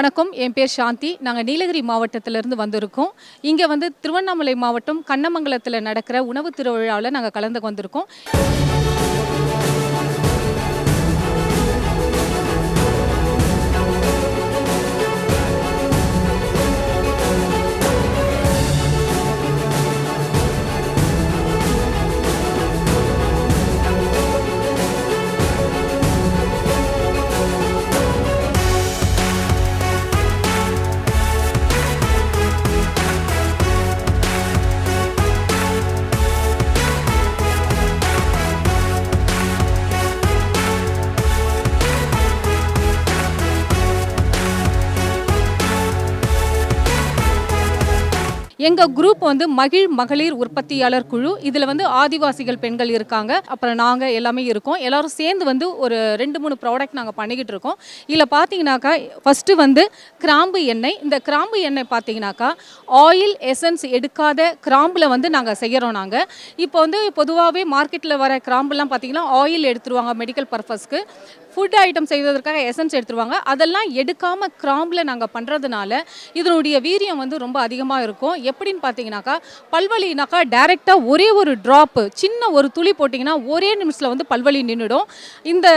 வணக்கம். என் பேர் சாந்தி. நாங்கள் நீலகிரி மாவட்டத்திலேருந்து வந்திருக்கோம். இங்கே வந்து திருவண்ணாமலை மாவட்டம் கண்ணமங்கலத்தில் நடக்கிற உணவு திருவிழாவில் நாங்கள் கலந்து வந்திருக்கோம் எங்கள் குரூப் வந்து மகிழ் மகளிர் உற்பத்தியாளர் குழு. இதில் வந்து ஆதிவாசிகள் பெண்கள் இருக்காங்க. அப்புறம் நாங்கள் எல்லாமே இருக்கோம். எல்லாரும் சேர்ந்து வந்து ஒரு ரெண்டு மூணு ப்ராடக்ட் நாங்கள் பண்ணிக்கிட்டு இருக்கோம். இதில் பார்த்தீங்கன்னாக்கா ஃபஸ்ட்டு வந்து கிராம்பு எண்ணெய். இந்த கிராம்பு எண்ணெய் பார்த்தீங்கன்னாக்கா ஆயில் எசன்ஸ் எடுக்காத கிராம்பில் வந்து நாங்கள் செய்கிறோம் நாங்கள் இப்போ வந்து பொதுவாகவே மார்க்கெட்டில் வர கிராம்புலாம் பார்த்தீங்கன்னா ஆயில் எடுத்துருவாங்க மெடிக்கல் பர்பஸ்க்கு ஃபுட் ஐட்டம் செய்வதற்காக எசன்ஸ் எடுத்துருவாங்க. அதெல்லாம் எடுக்காமல் கிராம்பில் நாங்கள் பண்ணுறதுனால இதனுடைய வீரியம் வந்து ரொம்ப அதிகமாக இருக்கும். எப்படின்னு பார்த்தீங்கன்னாக்கா பல்வலினாக்கா டைரெக்டாக ஒரே ஒரு ட்ராப்பு சின்ன ஒரு துளி போட்டிங்கன்னா ஒரே நிமிஷத்தில் வந்து பல்வலி நின்றுடும் இந்த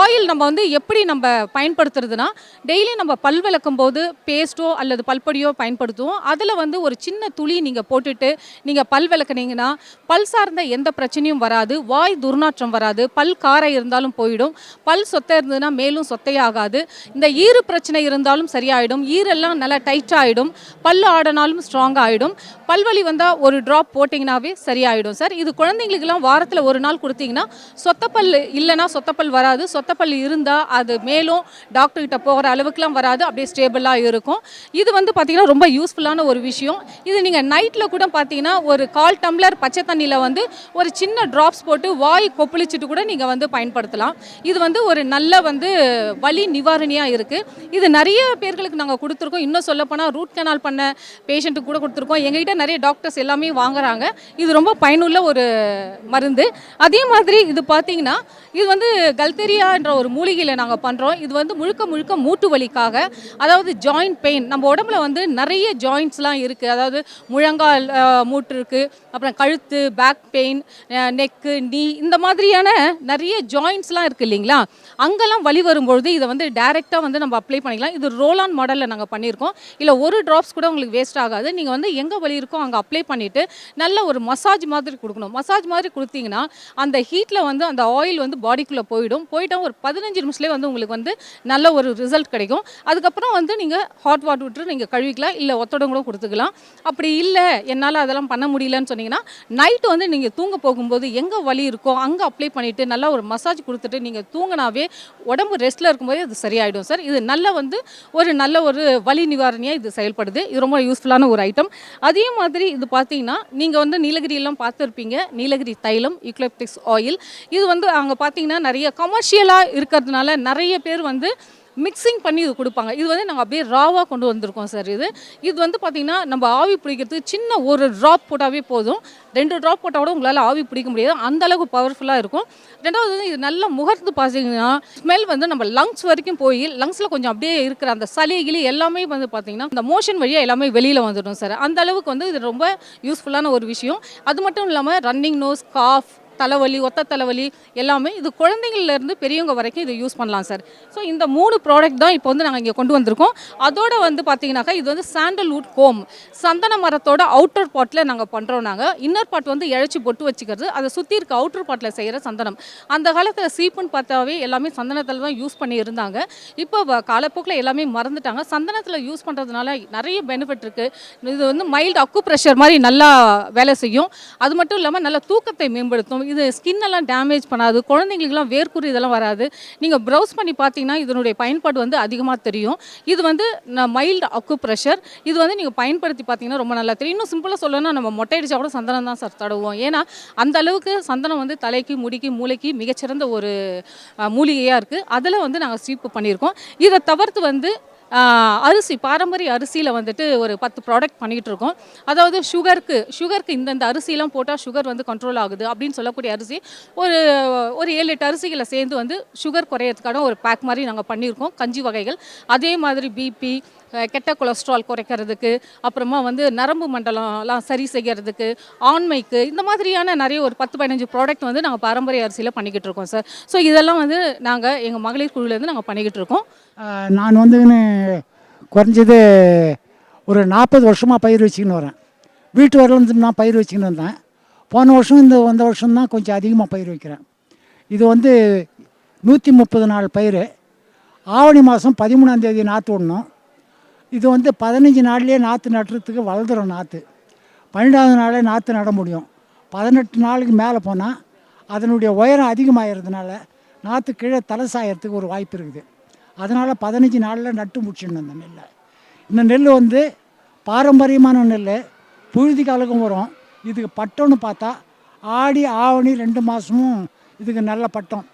ஆயில் நம்ம வந்து எப்படி நம்ம பயன்படுத்துறதுனா டெய்லி நம்ம பல் விளக்கும் போது பேஸ்ட்டோ அல்லது பல்பொடியோ பயன்படுத்துவோம். அதில் வந்து ஒரு சின்ன துளி நீங்கள் போட்டுட்டு நீங்கள் பல் விளக்குனீங்கன்னா பல் சார்ந்த எந்த பிரச்சனையும் வராது. வாய் துர்நாற்றம் வராது. பல் காரம் இருந்தாலும் போயிடும். பல் பல் சொத்தை இருந்ததுன்னா மேலும் சொத்தையாகாது இந்த ஈறு பிரச்சனை இருந்தாலும் சரியாயிடும். ஈரெல்லாம் நல்லா டைட்டாகிடும் பல் ஆடினாலும் ஸ்ட்ராங் ஆகிடும் பல்வலி வந்தால் ஒரு ட்ராப் போட்டிங்கனாவே சரியாயிடும். சார் இது குழந்தைங்களுக்கெல்லாம் வாரத்தில் ஒரு நாள் கொடுத்தீங்கன்னா சொத்தப்பல் இல்லைன்னா சொத்தப்பல் வராது. சொத்தப்பல் இருந்தால் அது மேலும் டாக்டர்கிட்ட போகிற அளவுக்குலாம் வராது. அப்படியே ஸ்டேபிளாக இருக்கும். இது வந்து பார்த்தீங்கன்னா ரொம்ப யூஸ்ஃபுல்லான ஒரு விஷயம். இது நீங்கள் நைட்டில் கூட பார்த்தீங்கன்னா ஒரு கால் டம்ளர் பச்சை தண்ணியில் வந்து ஒரு சின்ன ட்ராப்ஸ் போட்டு வாய் கொப்பளிச்சிட்டு கூட நீங்கள் வந்து பயன்படுத்தலாம். இது வந்து ஒரு நல்ல வந்து வலி நிவாரணியாக இருக்குது இது நிறைய பேர்களுக்கு நாங்கள் கொடுத்துருக்கோம். இன்னும் சொல்லப்போனால் ரூட் கனால் பண்ண பேஷண்ட்டுக்கு கூட கொடுத்துருக்கோம். எங்ககிட்ட நிறைய டாக்டர்ஸ் எல்லாமே வாங்குறாங்க. இது ரொம்ப பயனுள்ள ஒரு மருந்து. அதே மாதிரி இது பார்த்தீங்கன்னா இது வந்து கல்தெரியான்ற ஒரு மூலிகையில் நாங்கள் பண்ணுறோம் இது வந்து முழுக்க முழுக்க மூட்டு வலிக்காக அதாவது ஜாயிண்ட் பெயின் நம்ம உடம்புல வந்து நிறைய ஜாயிண்ட்ஸ்லாம் இருக்குது அதாவது முழங்கால் மூட்டு இருக்குது அப்புறம் கழுத்து பேக் பெயின் நெக்கு நீ இந்த மாதிரியான நிறைய ஜாயிண்ட்ஸ்லாம் இருக்குது இல்லைங்களா? அங்கெல்லாம் வலி வரும்பொழுது இதை வந்து டைரெக்டாக வந்து நம்ம அப்ளை பண்ணிக்கலாம். இது ரோல் ஆன் மாடலில் நாங்கள் பண்ணியிருக்கோம். இல்லை ஒரு ட்ராப்ஸ் கூட உங்களுக்கு வேஸ்ட் ஆகாது. நீங்கள் வந்து எங்கே வலி இருக்கோ அங்கே அப்ளை பண்ணிவிட்டு நல்ல ஒரு மசாஜ் மாதிரி கொடுக்கணும். மசாஜ் மாதிரி கொடுத்தீங்கன்னா அந்த ஹீட்டில் வந்து அந்த ஆயில் வந்து பாடிக்குள்ளே போயிடும். போயிட்டால் ஒரு பதினஞ்சு நிமிஷத்துலேயே வந்து உங்களுக்கு வந்து நல்ல ஒரு ரிசல்ட் கிடைக்கும். அதுக்கப்புறம் வந்து நீங்கள் ஹாட் வாட்டர் விட்டு நீங்கள் கழுவிக்கலாம். இல்லை ஒத்தடம் கூட கொடுத்துக்கலாம். அப்படி இல்லை என்னால் அதெல்லாம் பண்ண முடியலன்னு சொன்னீங்கன்னா நைட்டு வந்து நீங்கள் தூங்க போகும்போது எங்கே வலி இருக்கோ அங்கே அப்ளை பண்ணிவிட்டு நல்லா ஒரு மசாஜ் கொடுத்துட்டு நீங்கள் தூங்கினா தூங்கினாவே உடம்பு ரெஸ்ட்டில் இருக்கும்போது அது சரியாயிடும் சார். இது நல்ல வந்து ஒரு நல்ல ஒரு வலி நிவாரணியாக இது செயல்படுது. இது ரொம்ப யூஸ்ஃபுல்லான ஒரு ஐட்டம் அதே மாதிரி இது பார்த்தீங்கன்னா நீங்கள் வந்து நீலகிரியெல்லாம் பார்த்துருப்பீங்க. நீலகிரி தைலம் யூக்லிப்டிக்ஸ் ஆயில் இது வந்து அங்கே பார்த்தீங்கன்னா நிறைய கமர்ஷியலாக இருக்கிறதுனால நிறைய பேர் வந்து மிக்சிங் பண்ணி இது கொடுப்பாங்க. இது வந்து நாங்கள் அப்படியே ராவாக கொண்டு வந்திருக்கோம் சார் இது. இது வந்து பார்த்திங்கன்னா நம்ம ஆவி பிடிக்கிறதுக்கு சின்ன ஒரு ட்ராப் போட்டாவே போதும். ரெண்டு ட்ராப் போட்டால் கூட உங்களால் ஆவி பிடிக்க முடியாது. அந்த அளவுக்கு பவர்ஃபுல்லாக இருக்கும். ரெண்டாவது வந்து இது நல்லா முகர்ந்து பார்த்தீங்கன்னா ஸ்மெல் வந்து நம்ம லங்ஸ் வரைக்கும் போய் லங்ஸில் கொஞ்சம் அப்படியே இருக்கிற அந்த சளி கிளி எல்லாமே வந்து பார்த்திங்கன்னா இந்த மோஷன் வழியாக எல்லாமே வெளியில் வந்துடும் சார். அந்த அளவுக்கு வந்து இது ரொம்ப யூஸ்ஃபுல்லான ஒரு விஷயம். அது மட்டும் இல்லாமல் ரன்னிங் நோஸ் காஃப் தலைவலி ஒத்த தலைவலி எல்லாமே இது குழந்தைங்கள்லேருந்து பெரியவங்க வரைக்கும் இதை யூஸ் பண்ணலாம் சார். ஸோ இந்த மூணு ப்ராடக்ட் தான் இப்போ வந்து நாங்கள் இங்கே கொண்டு வந்திருக்கோம். அதோட வந்து பார்த்தீங்கன்னாக்கா இது வந்து சாண்டல்வுட் கோம் சந்தன மரத்தோட அவுட்டர் பாட்டில் நாங்கள் பண்ணுறோம் நாங்கள் இன்னர் பாட் வந்து இழைச்சி பொட்டு வச்சுக்கிறது. அதை சுற்றி இருக்க அவுட்டர் பாட்டில் செய்கிற சந்தனம். அந்த காலத்தில் சீப்புன்னு பார்த்தாவே எல்லாமே சந்தனத்தில் தான் யூஸ் பண்ணி இருந்தாங்க. இப்போ காலப்போக்கில் எல்லாமே மறந்துட்டாங்க. சந்தனத்தில் யூஸ் பண்ணுறதுனால நிறைய பெனிஃபிட் இருக்குது இது வந்து மைல்டு அக்கு ப்ரெஷர் மாதிரி நல்லா வேலை செய்யும். அது மட்டும் இல்லாமல் நல்ல தூக்கத்தை மேம்படுத்தும். இது ஸ்கின் எல்லாம் டேமேஜ் பண்ணாது. குழந்தைங்களுக்குலாம் வேர்க்குரு இதெல்லாம் வராது. நீங்கள் ப்ரௌஸ் பண்ணி பார்த்தீங்கன்னா இதனுடைய பயன்பாடு வந்து அதிகமாக தெரியும். இது வந்து மைல்டு அக்கு ப்ரெஷர் இது வந்து நீங்கள் பயன்படுத்தி பார்த்தீங்கன்னா ரொம்ப நல்லா தெரியும். இன்னும் சிம்பிளாக சொல்லணும்னா நம்ம மொட்டை அடித்தா கூட சந்தனம் தான் சார் தடவுவோம். ஏன்னா அந்த அளவுக்கு சந்தனம் வந்து தலைக்கு முடிக்கு மூளைக்கு மிகச்சிறந்த ஒரு மூலிகையாக இருக்குது அதில் வந்து நாங்கள் ஸ்வீப் பண்ணியிருக்கோம். இதை தவிர்த்து வந்து அரிசி பாரம்பரிய அரிசியில் வந்துட்டு ஒரு பத்து ப்ராடக்ட் பண்ணிகிட்டு இருக்கோம் அதாவது சுகருக்கு சுகருக்கு இந்தந்த அரிசிலாம் போட்டால் சுகர் வந்து கண்ட்ரோல் ஆகுது அப்படின்னு சொல்லக்கூடிய அரிசி ஒரு ஒரு ஏழு எட்டு அரிசிகளை சேர்ந்து வந்து சுகர் குறையிறதுக்கான ஒரு பேக் மாதிரி நாங்கள் பண்ணியிருக்கோம். கஞ்சி வகைகள் அதே மாதிரி பிபி கெட்ட கொலஸ்ட்ரால் குறைக்கிறதுக்கு அப்புறமா வந்து நரம்பு மண்டலம்லாம் சரி செய்கிறதுக்கு ஆண்மைக்கு இந்த மாதிரியான நிறைய ஒரு பத்து பதினஞ்சு ப்ராடக்ட் வந்து நாங்கள் பாரம்பரிய அரிசியில் பண்ணிக்கிட்டு இருக்கோம் சார் ஸோ இதெல்லாம் வந்து நாங்கள் எங்கள் மகளிர் குழுலேருந்து நாங்கள் பண்ணிக்கிட்டு இருக்கோம். நான் வந்து குறைஞ்சது ஒரு நாற்பது வருஷமாக பயிர் வச்சுக்கின்னு வரேன். வீட்டு வரலேருந்து நான் பயிர் வச்சுக்கின்னு வந்தேன் போன வருஷம் இந்த வந்த வருஷம் தான் கொஞ்சம் அதிகமாக பயிர் வைக்கிறேன். இது வந்து நூற்றி முப்பது நாள் பயிர். ஆவணி மாதம் பதிமூணாந்தேதி நாற்று விடணும். இது வந்து பதினஞ்சு நாள்லேயே நாற்று நட்டுறதுக்கு வளர்ந்துடும் நாற்று பன்னெண்டாவது நாளே நாற்று நட முடியும். பதினெட்டு நாளுக்கு மேலே போனால் அதனுடைய உயரம் அதிகமாகிறதுனால நாற்று கீழே தலை சாயறதுக்கு ஒரு வாய்ப்பு இருக்குது. அதனால் பதினஞ்சு நாளில் நட்டு முடிச்சிடணும் இந்த நெல்லை. இந்த நெல் வந்து பாரம்பரியமான நெல். புழுதி காலக்கும் வரும். இதுக்கு பட்டம்னு பார்த்தா ஆடி ஆவணி ரெண்டு மாதமும் இதுக்கு நல்ல பட்டம்.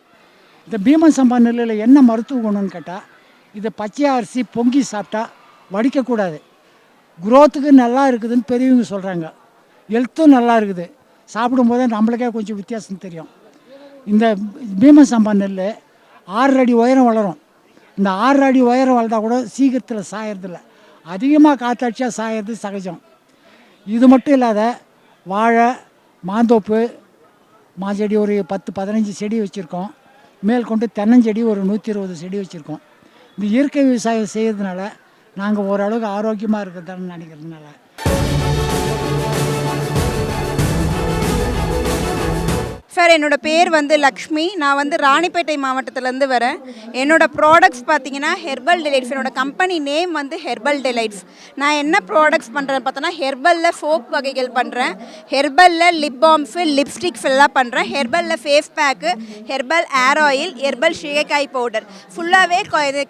இந்த பீமன் சம்பா நெல்லில் என்ன மருத்துவ குணம்னு கேட்டால் இதை பச்சை அரிசி பொங்கி சாப்பிட்டா வடிக்கக்கூடாது. குரோத்துக்கு நல்லா இருக்குதுன்னு பெரியவங்க சொல்கிறாங்க ஹெல்த்தும் நல்லா இருக்குது. சாப்பிடும்போதே நம்மளுக்கே கொஞ்சம் வித்தியாசம் தெரியும். இந்த பீமன் சம்பா நெல் ஆறு அடி உயரம் வளரும். இந்த ஆறு அடி உயரம் வளர்ந்தா கூட சீக்கிரத்தில் சாயறதில்ல. அதிகமாக காத்தாட்சியாக சாயறது சகஜம். இது மட்டும் இல்லாத வாழை மாந்தோப்பு மாஞ்செடி ஒரு பத்து பதினஞ்சு செடி வச்சுருக்கோம். மேல் கொண்டு தென்னஞ்செடி ஒரு நூற்றி இருபது செடி வச்சுருக்கோம். இந்த இயற்கை விவசாயம் செய்கிறதுனால நாங்கள் ஓரளவுக்கு ஆரோக்கியமாக இருக்கிறதான்னு நினைக்கிறதுனால. சார் என்னோட பேர் வந்து லக்ஷ்மி. நான் வந்து ராணிப்பேட்டை மாவட்டத்திலேருந்து வரேன். என்னோடய ப்ராடக்ட்ஸ் பார்த்தீங்கன்னா ஹெர்பல் டிலைட்ஸ் என்னோட கம்பெனி நேம் வந்து ஹெர்பல் டிலைட்ஸ் நான் என்ன ப்ராடக்ட்ஸ் பண்ணுறேன்னு பார்த்தோன்னா ஹெர்பலில் சோப் வகைகள் பண்ணுறேன் ஹெர்பலில் லிப் பாம்ஸு லிப்ஸ்டிக்ஸ் எல்லாம் பண்ணுறேன் ஹெர்பலில் face pack herbal hair oil herbal shikakai powder ஃபுல்லாகவே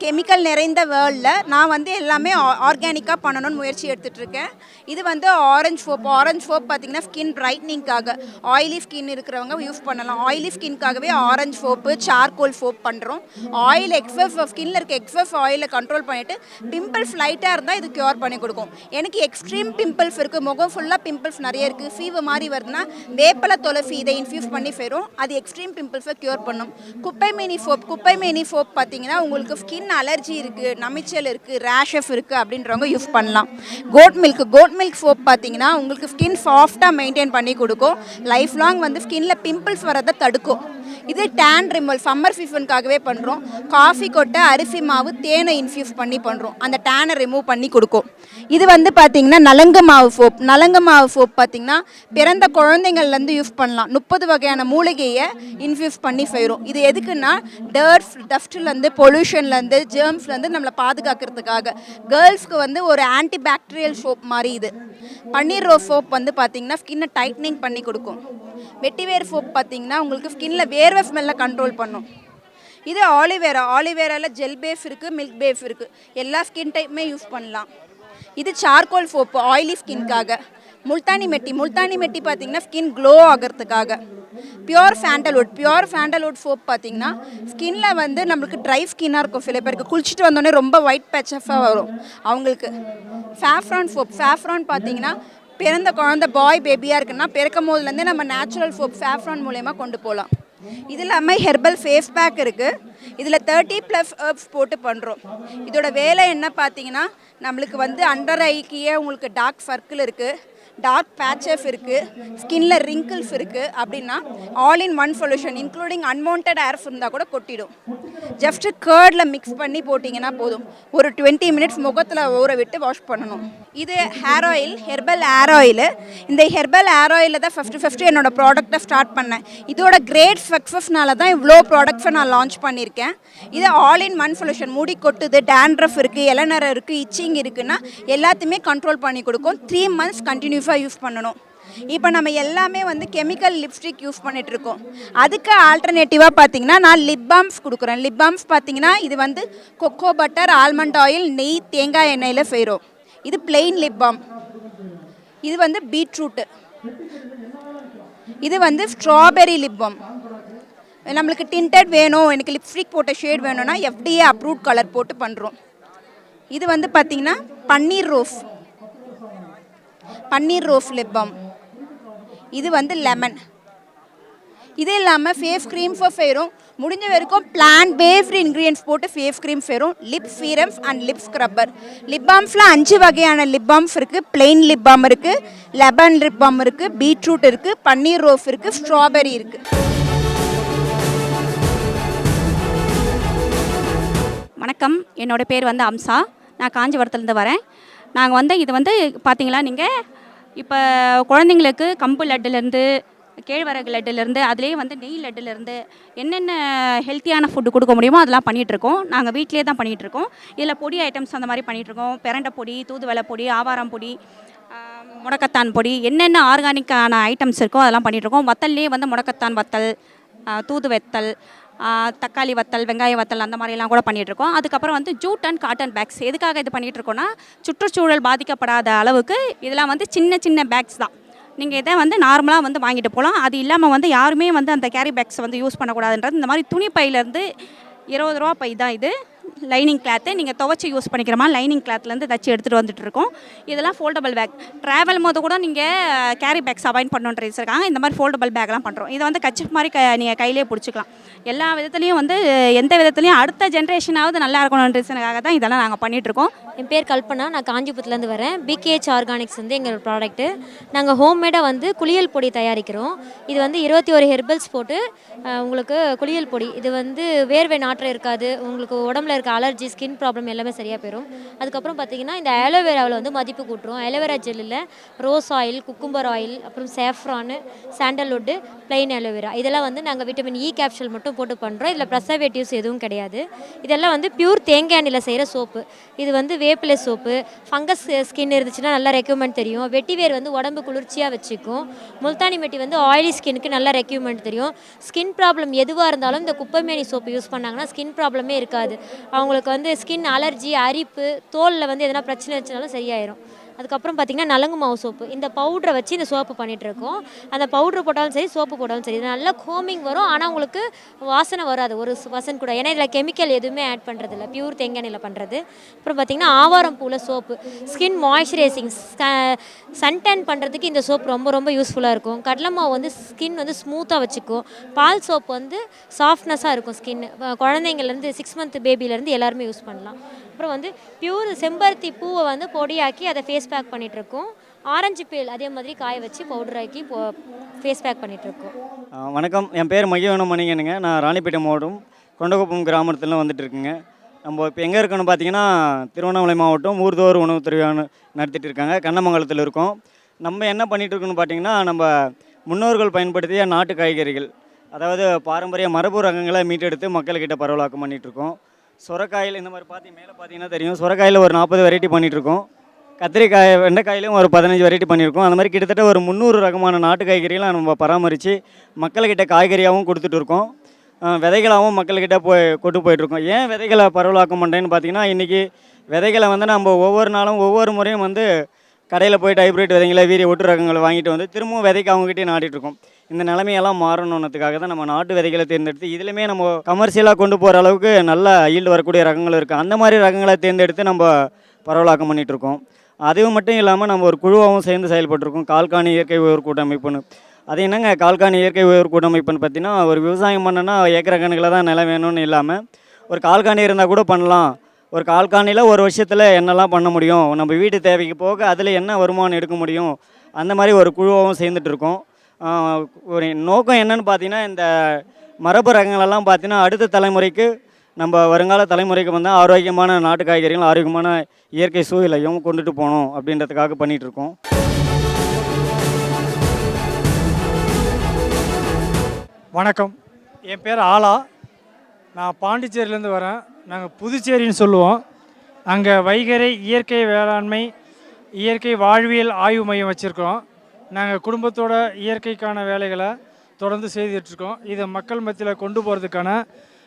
கெமிக்கல் நிறைந்த வேர்ல்டில் நான் வந்து எல்லாமே ஆர்கானிக்காக பண்ணணும்னு முயற்சி எடுத்துகிட்ருக்கேன் இது வந்து ஆரஞ்ச் ஃபோப் ஆரஞ்ச் ஃபோப் பார்த்தீங்கன்னா ஸ்கின் பிரைட்னிங்காக ஆயிலி ஸ்கின் இருக்கிறவங்க யூஸ் பண்ணலாம். ஆயிலி ஸ்கின்காகவே ஆரஞ்ச் ஃபோப்பு சார்கோல் ஃபோப் பண்ணுறோம் ஆயில் எக்ஸஸ் ஸ்கின்ல இருக்க எக்ஸஸ் ஆயிலை கண்ட்ரோல் பண்ணிவிட்டு பிம்பிள்ஸ் லைட்டாக இருந்தால் இது க்யூர் பண்ணி கொடுக்கும். எனக்கு எக்ஸ்ட்ரீம் பிம்பிள்ஸ் இருக்குது முகம் ஃபுல்லாக பிம்பிள்ஸ் நிறைய இருக்குது ஃபீவர் மாதிரி வருதுன்னா வேப்பலை துளசி இதை இன்ஃப்யூஸ் பண்ணி ஃபேரும் அது எக்ஸ்ட்ரீம் பிம்பிள்ஸை க்யூர் பண்ணும். குப்பை மேனி ஃபோப் குப்பை மேனி ஃபோப் பார்த்தீங்கன்னா உங்களுக்கு ஸ்கின் அலர்ஜி இருக்குது நமிச்சல் இருக்குது ரேஷஸ் இருக்குது அப்படின்றவங்க யூஸ் பண்ணலாம். Goat milk goat milk soap பார்த்தீங்கன்னா உங்களுக்கு ஸ்கின் சாஃப்டாக மெயின்டைன் பண்ணி கொடுக்கும். லைஃப் லாங் வந்து ஸ்கின்ல பிம்பிள்ஸ் வரதை தடுக்கும். இது டேன் ரிமல் சம்மர் சீசனுக்காகவே பண்ணுறோம் காஃபி கொட்டை அரிசி மாவு தேனை இன்ஃப்யூஸ் பண்ணி பண்ணுறோம் அந்த டேனை ரிமூவ் பண்ணி கொடுக்கும். இது வந்து பார்த்திங்கன்னா நலங்கு மாவு சோப். நலங்கு மாவு சோப் பார்த்திங்கன்னா பிறந்த குழந்தைங்கள்லேருந்து யூஸ் பண்ணலாம். முப்பது வகையான மூலிகையை இன்ஃப்யூஸ் பண்ணி செய்கிறோம் இது எதுக்குன்னா டர்ட்ஸ் டஸ்ட்லேருந்து பொல்யூஷன்லேருந்து ஜேர்ம்ஸ்லேருந்து நம்மளை பாதுகாக்கிறதுக்காக. கேர்ள்ஸ்க்கு வந்து ஒரு ஆன்டி பாக்டீரியல் சோப் மாதிரி இது. பன்னீர் ரோஸ் சோப் வந்து பார்த்திங்கன்னா ஸ்கின்னை டைட்னிங் பண்ணி கொடுக்கும். வெட்டிவேர் சோப் பார்த்தீங்கன்னா உங்களுக்கு ஸ்கின்ல வேர்வை ஸ்மெல்லை கண்ட்ரோல் பண்ணும். இது ஆலிவேரா ஆலிவேராவில் ஜெல் பேஸ் இருக்குது மில்க் பேஸ் இருக்குது எல்லா ஸ்கின் டைப்புமே யூஸ் பண்ணலாம். இது சார்கோல் சோப்பு ஆயிலி ஸ்கின்காக முல்தானி மெட்டி. முல்தானி மெட்டி பார்த்தீங்கன்னா ஸ்கின் க்ளோ ஆகிறதுக்காக. Pure sandalwood pure sandalwood soap பார்த்தீங்கன்னா ஸ்கின்ல வந்து நம்மளுக்கு ட்ரை ஸ்கின்னாக இருக்கும். சில பேருக்கு குளிச்சுட்டு வந்தோடனே ரொம்ப ஒயிட் பேச்சஃபாக வரும். அவங்களுக்கு ஃபேஃப்ரான் சோப் ஃபேஃப்ரான் பார்த்தீங்கன்னா பிறந்த குழந்த பாய் பேபியாக இருக்குன்னா பிறக்கும் போதுலேருந்தே நம்ம நேச்சுரல் ஃபுட் ஃபேஃப்ரான் மூலயமா கொண்டு போகலாம். இது இல்லாமல் ஹெர்பல் ஃபேஸ் பேக் இருக்குது இதில் தேர்ட்டி ப்ளஸ் ஹர்ப்ஸ் போட்டு பண்ணுறோம் இதோட வேலை என்ன பார்த்தீங்கன்னா நம்மளுக்கு வந்து அண்டர் ஐக்கியே உங்களுக்கு டார்க் சர்க்கிள் இருக்குது டார்க் பேச்சஸ் இருக்குது ஸ்கின்ல ரிங்கிள்ஸ் இருக்குது அப்படின்னா all in one solution including unwanted hairs இருந்தால் கூட கொட்டிடும். ஜஸ்ட் கேர்டில் மிக்ஸ் பண்ணி போட்டிங்கன்னா போதும். ஒரு டுவெண்ட்டி மினிட்ஸ் முகத்தில் ஊற விட்டு வாஷ் பண்ணணும். இது hair oil herbal hair oil இந்த ஹெர்பல் ஹேர் ஆயிலில் தான் ஃபஸ்ட்டு ஃபஸ்ட்டு என்னோடய ப்ராடக்ட்டை ஸ்டார்ட் பண்ணேன். இதோட கிரேட் சக்ஸஸ்னால தான் இவ்வளோ ப்ராடக்ட்ஸை நான் லான்ச் பண்ணியிருக்கேன். இது ஆல் இன் ஒன் சொல்யூஷன் முடி கொட்டுது டேண்ட்ரஃப் இருக்குது இளநரம் இருக்குது இச்சிங் இருக்குன்னா எல்லாத்தையுமே கண்ட்ரோல் பண்ணி கொடுக்கும். த்ரீ மந்த்ஸ் கண்டினியூஸாக யூஸ் பண்ணணும். இப்போ நம்ம எல்லாமே வந்து கெமிக்கல் லிப்ஸ்டிக் யூஸ் பண்ணிட்டு இருக்கோம். அதுக்கு ஆல்டர்னேட்டிவாக பார்த்தீங்கன்னா நான் லிப் பாம்ஸ் கொடுக்குறேன். லிப் பாம்ஸ் பார்த்தீங்கன்னா இது வந்து கொக்கோ பட்டர் ஆல்மண்ட் ஆயில் நெய் தேங்காய் எண்ணெயில் செய்கிறோம் இது பிளெயின் லிப் பாம் இது வந்து பீட்ரூட்டு இது வந்து ஸ்ட்ராபெரி லிப் பாம் நம்மளுக்கு டிண்டட் வேணும் எனக்கு லிப்ஸ்டிக் போட்ட ஷேட் வேணும்னா எஃப்டிஏ அப்ரூவ்ட் கலர் போட்டு பண்ணுறோம் இது வந்து பார்த்தீங்கன்னா பன்னீர் ரோஸ். பன்னீர் ரோஸ் லிப் பாம் இது வந்து லெமன் இது இல்லாமல் ஃபேஸ் க்ரீம் ஃபார் ஃபேரும் முடிஞ்ச வரைக்கும் பிளான் பேஸ்டு இன்க்ரீடியன்ஸ் போட்டு face cream ஃபெரும் lip serums and lip scrubber lip பாம்ஸில் அஞ்சு வகையான லிப் பாம்ஸ் இருக்குது பிளெயின் லிப் பாம் இருக்குது லெபன் லிப் பாம் இருக்குது பீட்ரூட் இருக்குது பன்னீர் ரோஃப் இருக்குது ஸ்ட்ராபெரி இருக்குது வணக்கம். என்னோட பேர் வந்து அம்சா. நான் காஞ்சிபுரத்துலேருந்து வரேன். நாங்கள் வந்து இது வந்து பார்த்தீங்களா நீங்கள் இப்போ குழந்தைங்களுக்கு கம்பு லட்டுலேருந்து கேழ்வரகு லட்டுலேருந்து அதுலேயே வந்து நெய் லட்டுலேருந்து என்னென்ன ஹெல்த்தியான ஃபுட்டு கொடுக்க முடியுமோ அதெல்லாம் பண்ணிகிட்ருக்கோம். நாங்கள் வீட்டிலே தான் பண்ணிகிட்ருக்கோம். இதில் பொடி ஐட்டம்ஸ் அந்த மாதிரி பண்ணிகிட்ருக்கோம். பிரண்டை பொடி தூதுவளை பொடி ஆவாரம் பொடி முடக்கத்தான் பொடி என்னென்ன ஆர்கானிக்கான ஐட்டம்ஸ் இருக்கோ அதெல்லாம் பண்ணிகிட்ருக்கோம். வத்தல்லே வந்து முடக்கத்தான் வத்தல் தூது வெத்தல் தக்காளி வத்தல் வெங்காய வத்தல் அந்த மாதிரிலாம் கூட பண்ணிகிட்ருக்கோம். இருக்கோம் அதுக்கப்புறம் வந்து ஜூட் அண்ட் காட்டன் பேக்ஸ் எதுக்காக இது பண்ணிகிட்ருக்கோன்னா சுற்றுச்சூழல் பாதிக்கப்படாத அளவுக்கு இதெல்லாம் வந்து சின்ன சின்ன பேக்ஸ் தான். நீங்கள் இதை வந்து நார்மலாக வந்து வாங்கிட்டு போகலாம் அது இல்லாமல் வந்து யாருமே வந்து அந்த கேரி பேக்ஸ் வந்து யூஸ் பண்ணக்கூடாதுன்றது. இந்த மாதிரி துணி பையிலேருந்து இருபது ரூபா பை தான் இது. லைனிங் கிளாத்து நீங்கள் துவைச்சி யூஸ் பண்ணிக்கிறமா லைனிங் கிளாத்லேருந்து தச்சு எடுத்துகிட்டு வந்துட்டு இருக்கோம் இதெல்லாம் ஃபோல்டபுள் பேக் ட்ராவல் போது கூட நீங்கள் கேரி பேக்ஸ் அவாய்ட் பண்ணுன்ற இருக்காங்க. இந்த மாதிரி ஃபோல்டபுள் பேக்லாம் பண்ணுறோம் இதை வந்து கச்சி மாதிரி க நீங்கள் கையிலே பிடிச்சிக்கலாம். எல்லா விதத்துலேயும் வந்து எந்த விதத்துலையும் அடுத்த ஜென்ரேஷனாவது நல்லா இருக்கணுன்றதுக்காக தான் இதெல்லாம் நாங்கள் பண்ணிகிட்ருக்கோம் என் பேர் கல்பனா. நான் காஞ்சிபுரத்துலேருந்து வரேன். பிகேஹெச் ஆர்கானிக்ஸ் வந்து எங்கள் ப்ராடக்ட்டு நாங்கள் ஹோம்மேடாக வந்து குளியல் பொடி தயாரிக்கிறோம். இது வந்து இருபத்தி ஒரு ஹெர்பல்ஸ் போட்டு உங்களுக்கு குளியல் பொடி. இது வந்து வேர்வை நாற்றம் இருக்காது. உங்களுக்கு உடம்புல இருக்க அலர்ஜி ஸ்கின் ப்ராப்ளம் எல்லாமே சரியாக போயிடும் அதுக்கப்புறம் பார்த்தீங்கன்னா இந்த ஆலோவேராவில் வந்து மதிப்பு கூட்டுறோம். ஆலோவேரா ஜெல்லில் ரோஸ் ஆயில் குக்கும்பர் ஆயில் அப்புறம் சேஃப்ரானு சாண்டல்வுட்டு பிளைன் ஆலோவேரா இதெல்லாம் வந்து நாங்கள் விட்டமின் இ கேப்சூல் மட்டும் போட்டு பண்ணுறோம் இதில் ப்ரெசர்வேட்டிவ்ஸ் எதுவும் கிடையாது. இதெல்லாம் வந்து பியூர் தேங்காய் எண்ணெயில் செய்கிற சோப்பு இது வந்து வேப்பிலை சோப்பு ஃபங்கஸ் ஸ்கின் இருந்துச்சுன்னா நல்லா ரெக்யூமெண்ட் தெரியும். வெட்டிவேர் வந்து உடம்பு குளிர்ச்சியாக வச்சுக்கும். முல்தானி மெட்டி வந்து ஆயிலி ஸ்கின்னுக்கு நல்லா ரெக்யூமெண்ட் தெரியும். ஸ்கின் ப்ராப்ளம் எதுவாக இருந்தாலும் இந்த குப்பைமேனி சோப்பு யூஸ் பண்ணாங்கன்னா ஸ்கின் ப்ராப்ளமே இருக்காது. அவங்களுக்கு வந்து ஸ்கின் அலர்ஜி அரிப்பு தோலில் வந்து எதனா பிரச்சனை வச்சுனாலும் சரியாயிரும். அதுக்கப்புறம் பார்த்திங்கன்னா நலங்கு மாவு சோப்பு. இந்த பவுடரை வச்சு இந்த சோப்பு பண்ணிகிட்ருக்கோம் அந்த பவுடர் போட்டாலும் சரி சோப்பு போட்டாலும் சரி. இது நல்லா கோமிங் வரும். ஆனால் உங்களுக்கு வாசனை வராது. ஒரு வசன் கூட. ஏன்னா இதில் கெமிக்கல் எதுவுமே ஆட் பண்ணுறது இல்லை பியூர் தேங்காய் பண்ணுறது அப்புறம் பார்த்திங்கன்னா ஆவாரம் பூவில் சோப்பு. ஸ்கின் மாய்ஸ்சரைசிங் சன்டேன் பண்ணுறதுக்கு இந்த சோப் ரொம்ப ரொம்ப யூஸ்ஃபுல்லாக இருக்கும். கடலை மாவு வந்து ஸ்கின் வந்து ஸ்மூத்தாக வச்சுக்கும். பால் சோப் வந்து சாஃப்ட்னஸாக இருக்கும் ஸ்கின் குழந்தைங்கள்லேருந்து சிக்ஸ் மந்த் பேபிலேருந்து எல்லாருமே யூஸ் பண்ணலாம். அப்புறம் வந்து பியூர் செம்பருத்தி பூவை வந்து பொடியாக்கி அதை ஃபேஸ் பேக் பண்ணிகிட்ருக்கோம் ஆரஞ்சு பேல் அதே மாதிரி காய வச்சு பவுடர் ஆக்கி ஃபேஸ் பேக் பண்ணிகிட்ருக்கோம் வணக்கம். என் பேர் மகிவனம் மணிகனுங்க நான் ராணிப்பேட்டை மாவட்டம் கொண்டகுப்பம் கிராமத்தில் வந்துட்டு இருக்குங்க. நம்ம இப்போ எங்கே இருக்கோன்னு பார்த்தீங்கன்னா திருவண்ணாமலை மாவட்டம் ஊர்தோர் உணவு திருவிழா நடத்திட்டு இருக்காங்க. கண்ணமங்கலத்தில் இருக்கோம். நம்ம என்ன பண்ணிகிட்டு இருக்கோம்னு பார்த்தீங்கன்னா நம்ம முன்னோர்கள் பயன்படுத்திய நாட்டு காய்கறிகள் அதாவது பாரம்பரிய மரபு ரகங்களை மீட்டெடுத்து மக்கள்கிட்ட பரவலாக்கம் பண்ணிகிட்ருக்கோம் இருக்கோம். சுரக்காயில் இந்த மாதிரி பார்த்தி மேலே பார்த்தீங்கன்னா தெரியும். சுரக்காயில் ஒரு நாற்பது வெரைட்டி பண்ணிகிட்ருக்கோம் கத்திரிக்காய் வெண்டைக்காயிலையும் ஒரு பதினஞ்சு வெரைட்டி பண்ணியிருக்கோம். அந்த மாதிரி கிட்டத்தட்ட ஒரு முந்நூறு ரகமான நாட்டு காய்கறிகளை நம்ம பராமரித்து மக்கள்கிட்ட காய்கறியாகவும் கொடுத்துட்ருக்கோம் விதைகளாகவும் மக்கள்கிட்ட போய் கொண்டு போயிட்டுருக்கோம். ஏன் விதைகளை பரவலாக்கம் பண்ணுறேன்னு பார்த்தீங்கன்னா இன்றைக்கி விதைகளை வந்து நம்ம ஒவ்வொரு நாளும் ஒவ்வொரு முறையும் வந்து கடையில் போயிட்டு ஹைப்ரிட் விதைங்களை வீரிய ஒட்டு ரகங்களை வாங்கிட்டு வந்து திரும்பவும் விதைக்கு அவங்ககிட்டயே நாட்டிகிட்ருக்கோம் இருக்கோம் இந்த நிலைமையெல்லாம் மாறணுன்றதுக்காக தான் நம்ம நாட்டு விதைகளை தேர்ந்தெடுத்து இதுலையுமே நம்ம கமர்ஷியலாக கொண்டு போகிற அளவுக்கு நல்ல ஈல்டு வரக்கூடிய ரகங்கள் இருக்குது அந்த மாதிரி ரகங்களை தேர்ந்தெடுத்து நம்ம பரவலாக்கம் பண்ணிகிட்ருக்கோம் அதுவும் மட்டும் இல்லாமல் நம்ம ஒரு குழுவாகவும் சேர்ந்து செயல்பட்டிருக்கோம். கால்காணி இயற்கை உயர் கூட்டமைப்புன்னு. அது என்னங்க? கால்காணி இயற்கை உயர் கூட்டமைப்புன்னு பார்த்தீங்கன்னா ஒரு விவசாயம் பண்ணனா ஏக்கர் கணக்கில் தான் நிலம் வேணும்னு இல்லாமல் ஒரு கால்காணி இருந்தால் கூட பண்ணலாம். ஒரு கால்காணியில் ஒரு வருஷத்தில் என்னெல்லாம் பண்ண முடியும்? நம்ம வீட்டு தேவைக்கு போக அதில் என்ன வருமானம் எடுக்க முடியும்? அந்த மாதிரி ஒரு குழுவாகவும் சேர்ந்துட்டு இருக்கோம். ஒரு நோக்கம் என்னன்னு பார்த்தீங்கன்னா இந்த மரபு ரகங்களெல்லாம் பார்த்தீங்கன்னா அடுத்த தலைமுறைக்கு நம்ம வருங்கால தலைமுறைக்கு வந்து ஆரோக்கியமான நாட்டு காய்கறிகள் ஆரோக்கியமான இயற்கை சூழலையும் கொண்டுட்டு போகணும் அப்படின்றதுக்காக பண்ணிகிட்ருக்கோம். வணக்கம். என் பேர் ஆலா. நான் பாண்டிச்சேரியிலேருந்து வரேன். நாங்கள் புதுச்சேரின்னு சொல்லுவோம். அங்கே வைகரை இயற்கை வேளாண்மை இயற்கை வாழ்வியல் ஆய்வு மையம் வச்சுருக்கோம். நாங்கள் குடும்பத்தோட இயற்கைக்கான வேலைகளை தொடர்ந்து செய்துட்ருக்கோம் இதை மக்கள் மத்தியில் கொண்டு போகிறதுக்கான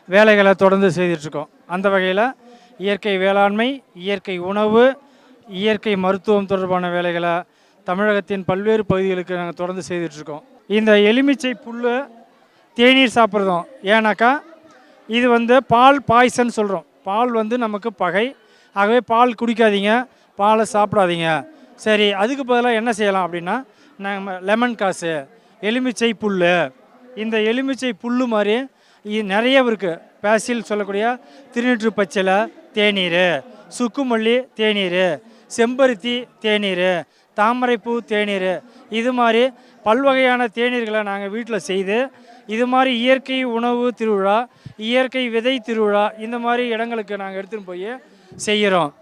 வேலைகளை தொடர்ந்து செய்துட்ருக்கோம் அந்த வகையில் இயற்கை வேளாண்மை இயற்கை உணவு இயற்கை மருத்துவம் தொடர்பான வேலைகளை தமிழகத்தின் பல்வேறு பகுதிகளுக்கு நாங்கள் தொடர்ந்து செய்துட்ருக்கோம் இந்த எலுமிச்சை புல் தேநீர் சாப்பிட்றதும் ஏன்னாக்கா இது வந்து பால் பாய்சன் சொல்கிறோம் பால் வந்து நமக்கு பகை. ஆகவே பால் குடிக்காதீங்க பாலை சாப்பிடாதீங்க. சரி அதுக்கு பதிலாக என்ன செய்யலாம் அப்படின்னா நம்ம லெமன் காசு எலுமிச்சை புல் இந்த எலுமிச்சை புல் மாதிரி நிறைய இருக்குது பேசில் சொல்லக்கூடிய திருநீற்று பச்சிலை தேநீர் சுக்குமல்லி தேநீர் செம்பருத்தி தேநீர் தாமரைப்பூ தேநீர். இது மாதிரி பல்வகையான தேநீர்களை நாங்கள் வீட்டில் செய்து இது மாதிரி இயற்கை உணவு திருவிழா இயற்கை விதை திருவிழா இந்த மாதிரி இடங்களுக்கு நாங்கள் எடுத்துகிட்டு போய் செய்கிறோம்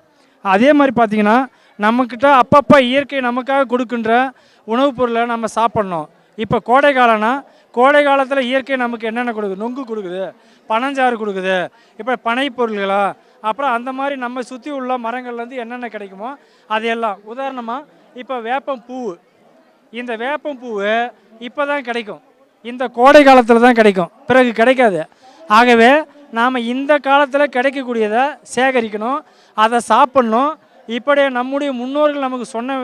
அதே மாதிரி பார்த்திங்கன்னா நம்மக்கிட்ட அப்பப்போ இயற்கை நமக்காக கொடுக்கின்ற உணவுப் பொருளை நம்ம சாப்பிட்ணும். இப்போ கோடை காலம்னா கோடை காலத்தில் இயற்கை நமக்கு என்னென்ன கொடுக்குது? நொங்கு கொடுக்குது பனஞ்சாறு கொடுக்குது இப்போ பனை பொருள்களா? அப்புறம் அந்த மாதிரி நம்ம சுற்றி உள்ள மரங்கள்லேருந்து என்னென்ன கிடைக்குமோ அதையெல்லாம். உதாரணமாக இப்போ வேப்பம் பூ இந்த வேப்பம் பூவு இப்போ தான் கிடைக்கும். இந்த கோடை காலத்தில் தான் கிடைக்கும். பிறகு கிடைக்காது. ஆகவே நாம் இந்த காலத்தில் கிடைக்கக்கூடியதை சேகரிக்கணும் அதை சாப்பிட்ணும். இப்படியே நம்முடைய முன்னோர்கள் நமக்கு சொன்ன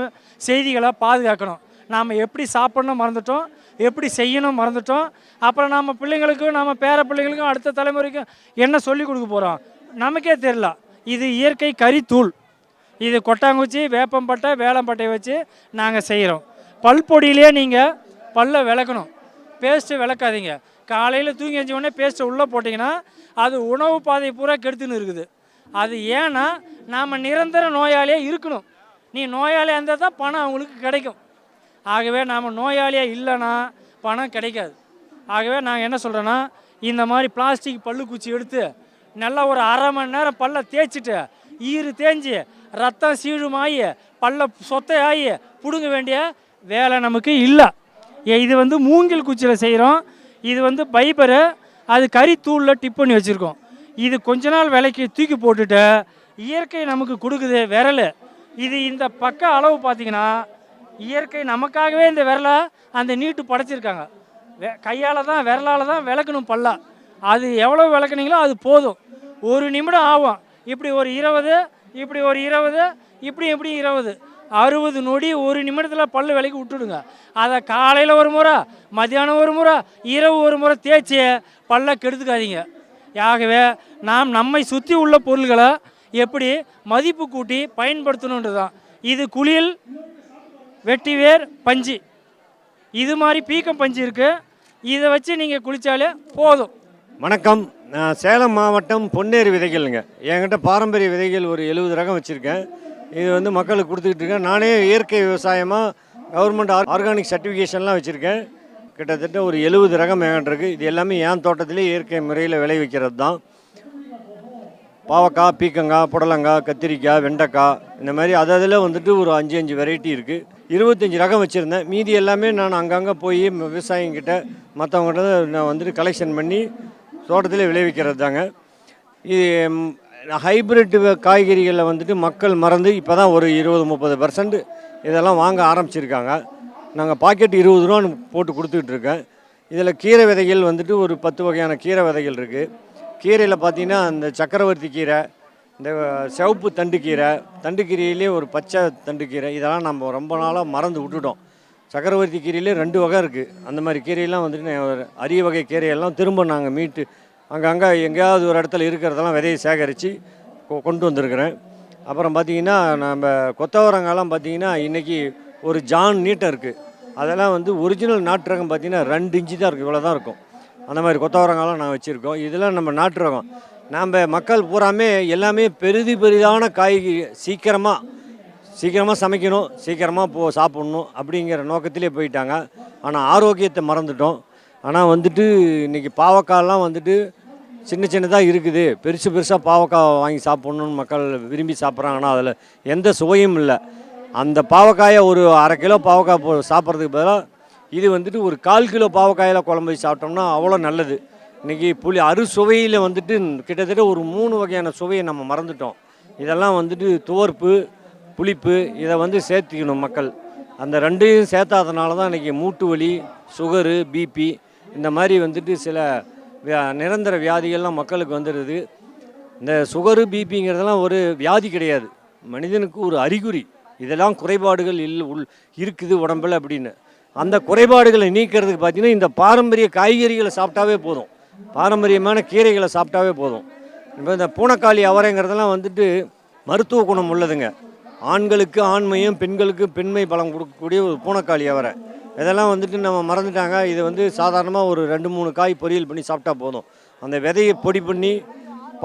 செய்திகளை பாதுகாக்கணும். நாம் எப்படி சாப்பிடணும் மறந்துட்டோம் எப்படி செய்யணும் மறந்துட்டோம். அப்புறம் நம்ம பிள்ளைங்களுக்கும் நம்ம பேர பிள்ளைங்களுக்கும் அடுத்த தலைமுறைக்கும் என்ன சொல்லி கொடுக்க போகிறோம் நமக்கே தெரில இது இயற்கை கறித்தூள் இது கொட்டாங்குச்சி வேப்பம்பட்டை வேளம்பட்டையை வச்சு நாங்கள் செய்கிறோம் பல்பொடியிலே நீங்கள் பல்ல விளக்கணும். பேஸ்ட்டு விளக்காதீங்க. காலையில் தூங்கி எஞ்ச உடனே பேஸ்ட்டை உள்ளே போட்டிங்கன்னா அது உணவு பாதை பூரா கெடுத்துன்னு இருக்குது. அது ஏன்னா நாம் நிரந்தர நோயாளியாக இருக்கணும். நீ நோயாளியாக இருந்தால் தான் பணம் அவங்களுக்கு கிடைக்கும். ஆகவே நாம் நோயாளியாக இல்லைன்னா பணம் கிடைக்காது. ஆகவே நாங்கள் என்ன சொல்கிறோன்னா இந்த மாதிரி பிளாஸ்டிக் பல்லுக்குச்சி எடுத்து நல்லா ஒரு அரை மணி நேரம் பல்ல தேய்ச்சிட்டு ஈறு தேஞ்சு ரத்தம் சீழுமாயி பல்ல சொத்தையாகி பிடுங்க வேண்டிய வேலை நமக்கு இல்லை. இது வந்து மூங்கில் குச்சியில் செய்கிறோம் இது வந்து பைபரு அது கறித்தூளில் டிப் பண்ணி வச்சுருக்கோம். இது கொஞ்ச நாள் விலைக்கு தூக்கி போட்டுட்டு இயற்கை நமக்கு கொடுக்குது விரல். இது இந்த பக்க அளவு பார்த்தீங்கன்னா இயற்கை நமக்காகவே இந்த விரலை அந்த நீட்டு படைச்சிருக்காங்க. கையால் தான் விரலால் தான் விளக்கணும் பல்லா. அது எவ்வளோ விளக்குனீங்களோ அது போதும். ஒரு நிமிடம் ஆகும். இப்படி ஒரு இருபது இப்படி ஒரு இருபது இப்படி இப்படி இருபது. அறுபது நொடி ஒரு நிமிடத்தில் பல்லு விலைக்கு விட்டுடுங்க. அதை காலையில் ஒரு முறை மத்தியானம் ஒரு முறை இரவு ஒரு முறை தேய்ச்சி பல்ல கெடுத்துக்காதீங்க. ஆகவே நாம் நம்மை சுற்றி உள்ள பொருள்களை எப்படி மதிப்பு கூட்டி பயன்படுத்தணுன்றது தான் இது குளியல் வெட்டிவேர் பஞ்சு. இது மாதிரி பீக்கம் பஞ்சு இருக்குது இதை வச்சு நீங்கள் குளித்தாலே போதும். வணக்கம். நான் சேலம் மாவட்டம் பொன்னேறு விதைகள்ங்க. என்கிட்ட பாரம்பரிய விதைகள் ஒரு எழுபது ரகம் வச்சுருக்கேன். இது வந்து மக்களுக்கு கொடுத்துக்கிட்டு இருக்கேன். நானே இயற்கை விவசாயமாக கவர்மெண்ட் ஆர்கானிக் சர்டிஃபிகேஷன்லாம் வச்சுருக்கேன். கிட்டத்தட்ட ஒரு எழுபது ரகம் என்கிட்ட இருக்குது இது எல்லாமே என் தோட்டத்திலே இயற்கை முறையில் விளைவிக்கிறது தான் பாவக்காய் பீக்கங்காய் புடலங்காய் கத்திரிக்காய் வெண்டைக்காய் இந்த மாதிரி அது அதில் வந்துட்டு ஒரு அஞ்சு அஞ்சு வெரைட்டி இருக்குது இருபத்தஞ்சி ரகம் வச்சுருந்தேன். மீதி எல்லாமே நான் அங்கங்கே போய் விவசாயிங்கிட்ட மற்றவங்ககிட்ட நான் வந்துட்டு கலெக்ஷன் பண்ணி தோட்டத்திலே விளைவிக்கிறது தாங்க இது ஹைப்ரிட் காய்கறிகளில் வந்துட்டு மக்கள் மறந்து இப்போ தான் ஒரு இருபது முப்பது பர்சன்ட் இதெல்லாம் வாங்க ஆரம்பிச்சிருக்காங்க. நாங்கள் பாக்கெட் இருபது ரூபான்னு போட்டு கொடுத்துக்கிட்டு இருக்கேன். இதில் கீரை விதைகள் வந்துட்டு ஒரு பத்து வகையான கீரை விதைகள் இருக்குது கீரையில் பார்த்தீங்கன்னா அந்த சக்கரவர்த்தி கீரை இந்த சிவப்பு தண்டுக்கீரை தண்டுக்கீரையிலே ஒரு பச்சை தண்டுக்கீரை இதெல்லாம் நம்ம ரொம்ப நாளாக மறந்து விட்டுட்டோம். சக்கரவர்த்தி கீரையிலே ரெண்டு வகை இருக்குது அந்த மாதிரி கீரையெல்லாம் வந்துட்டு நான் அரிய வகை கீரையெல்லாம் திரும்ப நாங்கள் மீட்டு அங்கங்கே எங்கேயாவது ஒரு இடத்துல இருக்கிறதெல்லாம் விதையை சேகரித்து கொ- கொண்டு வந்திருக்கிறேன். அப்புறம் பார்த்தீங்கன்னா நம்ம கொத்தவரங்காலாம் பார்த்திங்கன்னா இன்றைக்கி ஒரு ஜான் நீட்டம் இருக்குது அதெல்லாம் வந்து ஒரிஜினல் நாட்டு ரகம் பார்த்தீங்கன்னா ரெண்டு இன்ச்சு தான் இருக்குது இவ்வளோ தான் இருக்கும். அந்த மாதிரி கொத்தவரங்காலாம் நான் வச்சுருக்கோம். இதெல்லாம் நம்ம நாட்டு ரகம். நாம் மக்கள் பூராமே எல்லாமே பெரிதி பெரிதான காய்கறி சீக்கிரமாக சீக்கிரமாக சமைக்கணும் சீக்கிரமாக போ சாப்பிட்ணும் அப்படிங்கிற நோக்கத்திலே போயிட்டாங்க. ஆனால் ஆரோக்கியத்தை மறந்துட்டோம். ஆனால் வந்துட்டு இன்றைக்கி பாவக்காயெல்லாம் வந்துட்டு சின்ன சின்னதாக இருக்குது. பெருசு பெருசாக பாவக்காய் வாங்கி சாப்பிட்ணுன்னு மக்கள் விரும்பி சாப்பிட்றாங்கன்னா அதில் எந்த சுவையும் இல்லை. அந்த பாவக்காயை ஒரு அரை கிலோ பாவக்காய் போ சாப்பிட்றதுக்கு பதிலாக இது வந்துட்டு ஒரு கால் கிலோ பாவக்காயில் குழம்பு வச்சு சாப்பிட்டோம்னா அவ்வளோ நல்லது. இன்றைக்கி புளி அறுசுவையில் வந்துட்டு கிட்டத்தட்ட ஒரு மூணு வகையான சுவையை நம்ம மறந்துட்டோம். இதெல்லாம் வந்துட்டு துவர்ப்பு புளிப்பு இதை வந்து சேர்த்துக்கணும் மக்கள். அந்த ரெண்டையும் சேர்த்தாதனால தான் இன்றைக்கி மூட்டு வலி சுகரு பிபி இந்த மாதிரி வந்துட்டு சில வியா- நிரந்தர வியாதிகள்லாம் மக்களுக்கு வந்துடுது. இந்த சுகரு பிபிங்கிறதெல்லாம் ஒரு வியாதி கிடையாது. மனிதனுக்கு ஒரு அறிகுறி. இதெல்லாம் குறைபாடுகள் இல் உள் இருக்குது உடம்புல அப்படின்னு. அந்த குறைபாடுகளை நீக்கிறதுக்கு பார்த்தீங்கன்னா இந்த பாரம்பரிய காய்கறிகளை சாப்பிட்டாவே போதும். பாரம்பரியமான கீரைகளை சாப்பிட்டாவே போதும். இப்போ இந்த பூனைக்காளி அவரைங்கிறதெல்லாம் வந்துட்டு மருத்துவ குணம் உள்ளதுங்க. ஆண்களுக்கு ஆண்மையும் பெண்களுக்கு பெண்மை பலம் கொடுக்கக்கூடிய ஒரு பூனைக்காளி அவரை. இதெல்லாம் வந்துட்டு நம்ம மறந்துட்டாங்க. இது வந்து சாதாரணமாக ஒரு ரெண்டு மூணு காய் பொரியல் பண்ணி சாப்பிட்டா போதும். அந்த விதையை பொடி பண்ணி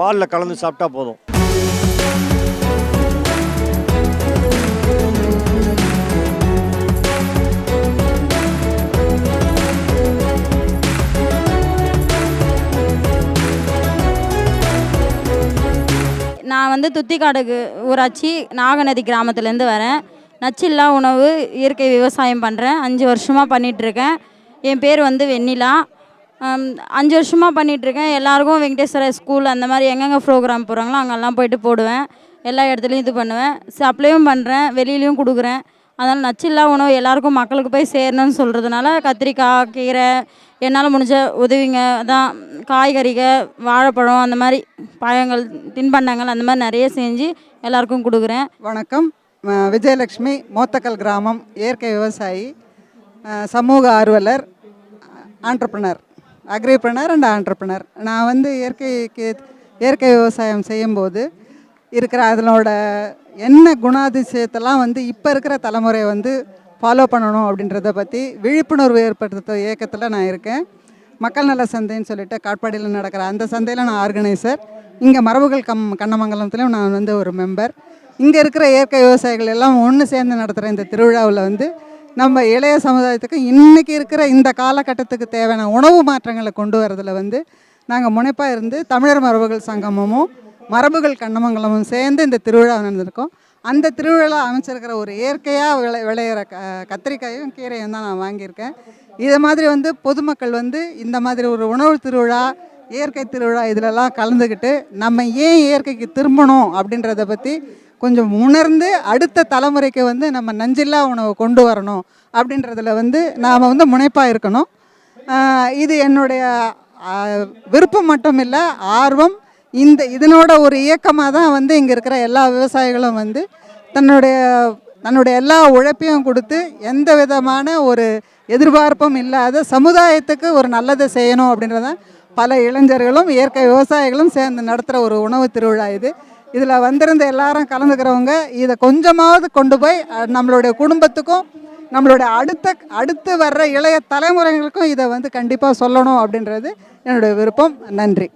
பாலில் கலந்து சாப்பிட்டா போதும். நான் வந்து துத்திக்காடு ஊராட்சி நாகநதி கிராமத்துலேருந்து வரேன். நச்சில்லா உணவு இயற்கை விவசாயம் பண்ணுறேன் அஞ்சு வருஷமாக பண்ணிகிட்ருக்கேன் என் பேர் வந்து வெண்ணிலா. அஞ்சு வருஷமாக பண்ணிகிட்ருக்கேன் எல்லாருக்கும் வெங்கடேஸ்வர ஸ்கூல் அந்த மாதிரி எங்கெங்கே ப்ரோக்ராம் போகிறாங்களோ அங்கெல்லாம் போயிட்டு போடுவேன். எல்லா இடத்துலையும் இது பண்ணுவேன். சப்ளையும் பண்ணுறேன் வெளியிலையும் கொடுக்குறேன். அதனால் நச்சில்லா உணவு எல்லாருக்கும் மக்களுக்கு போய் சேரணும்னு சொல்கிறதுனால கத்திரிக்காய் கீரை என்னால் முடிஞ்ச உதவிங்க தான். காய்கறிகள் வாழைப்பழம் அந்த மாதிரி பழங்கள் தின்பண்டங்கள் அந்த மாதிரி நிறைய செஞ்சு எல்லாருக்கும் கொடுக்குறேன். வணக்கம். விஜயலட்சுமி மோத்தக்கல் கிராமம் இயற்கை விவசாயி சமூக ஆர்வலர் ஆண்டர்பிரனர் அக்ரிப்ரனர் அண்ட் ஆண்டர்ப்ரனர் நான் வந்து இயற்கைக்கு இயற்கை விவசாயம் செய்யும்போது இருக்கிற அதனோட என்ன குணாதிசயத்தெல்லாம் வந்து இப்போ இருக்கிற தலைமுறை வந்து ஃபாலோ பண்ணணும் அப்படின்றத பற்றி விழிப்புணர்வு ஏற்படுத்த இயக்கத்தில் நான் இருக்கேன். மக்கள் நல சந்தைன்னு சொல்லிட்டு காட்பாடியில் நடக்கிற அந்த சந்தையில் நான் ஆர்கனைசர் இங்கே மரபுகள் கம் கண்ணமங்கலத்துலேயும் நான் வந்து ஒரு மெம்பர் இங்கே இருக்கிற இயற்கை விவசாயிகள் எல்லாம் ஒன்று சேர்ந்து நடத்துகிற இந்த திருவிழாவில் வந்து நம்ம இளைய சமுதாயத்துக்கு இன்றைக்கி இருக்கிற இந்த காலகட்டத்துக்கு தேவையான உணவு மாற்றங்களை கொண்டு வரதில் வந்து நாங்கள் முனைப்பாக இருந்து தமிழர் மரபுகள் சங்கமமும் மரபுகள் கண்ணமங்கலமும் சேர்ந்து இந்த திருவிழா நடந்திருக்கும். அந்த திருவிழா அமைச்சிருக்கிற ஒரு இயற்கையாக விளை விளையிற க கத்திரிக்காயும் கீரையும் தான் நான் வாங்கியிருக்கேன். இதை மாதிரி வந்து பொதுமக்கள் வந்து இந்த மாதிரி ஒரு உணவு திருவிழா இயற்கை திருவிழா இதிலெல்லாம் கலந்துக்கிட்டு நம்ம ஏன் இயற்கைக்கு திரும்பணும் அப்படின்றத பற்றி கொஞ்சம் உணர்ந்து அடுத்த தலைமுறைக்கு வந்து நம்ம நஞ்சில்லா உணவை கொண்டு வரணும் அப்படின்றதுல வந்து நாம் வந்து முனைப்பாக இருக்கணும். இது என்னுடைய விருப்பம் மட்டும் இல்லை ஆர்வம் இந்த இதனோட ஒரு இயக்கமாக தான் வந்து இங்கே இருக்கிற எல்லா விவசாயிகளும் வந்து தன்னுடைய தன்னுடைய எல்லா உழைப்பையும் கொடுத்து எந்த விதமான ஒரு எதிர்பார்ப்பும் இல்லாத சமுதாயத்துக்கு ஒரு நல்லதை செய்யணும் அப்படின்றத பல இளைஞர்களும் இயற்கை விவசாயிகளும் சேர்ந்து நடத்துகிற ஒரு உணவு திருவிழா இது. இதில் வந்திருந்த எல்லாரும் கலந்துக்கிறவங்க இதை கொஞ்சமாவது கொண்டு போய் நம்மளுடைய குடும்பத்துக்கும் நம்மளுடைய அடுத்த அடுத்து வர்ற இளைய தலைமுறைகளுக்கும் இதை வந்து கண்டிப்பாக சொல்லணும் அப்படின்றது என்னுடைய விருப்பம். நன்றி.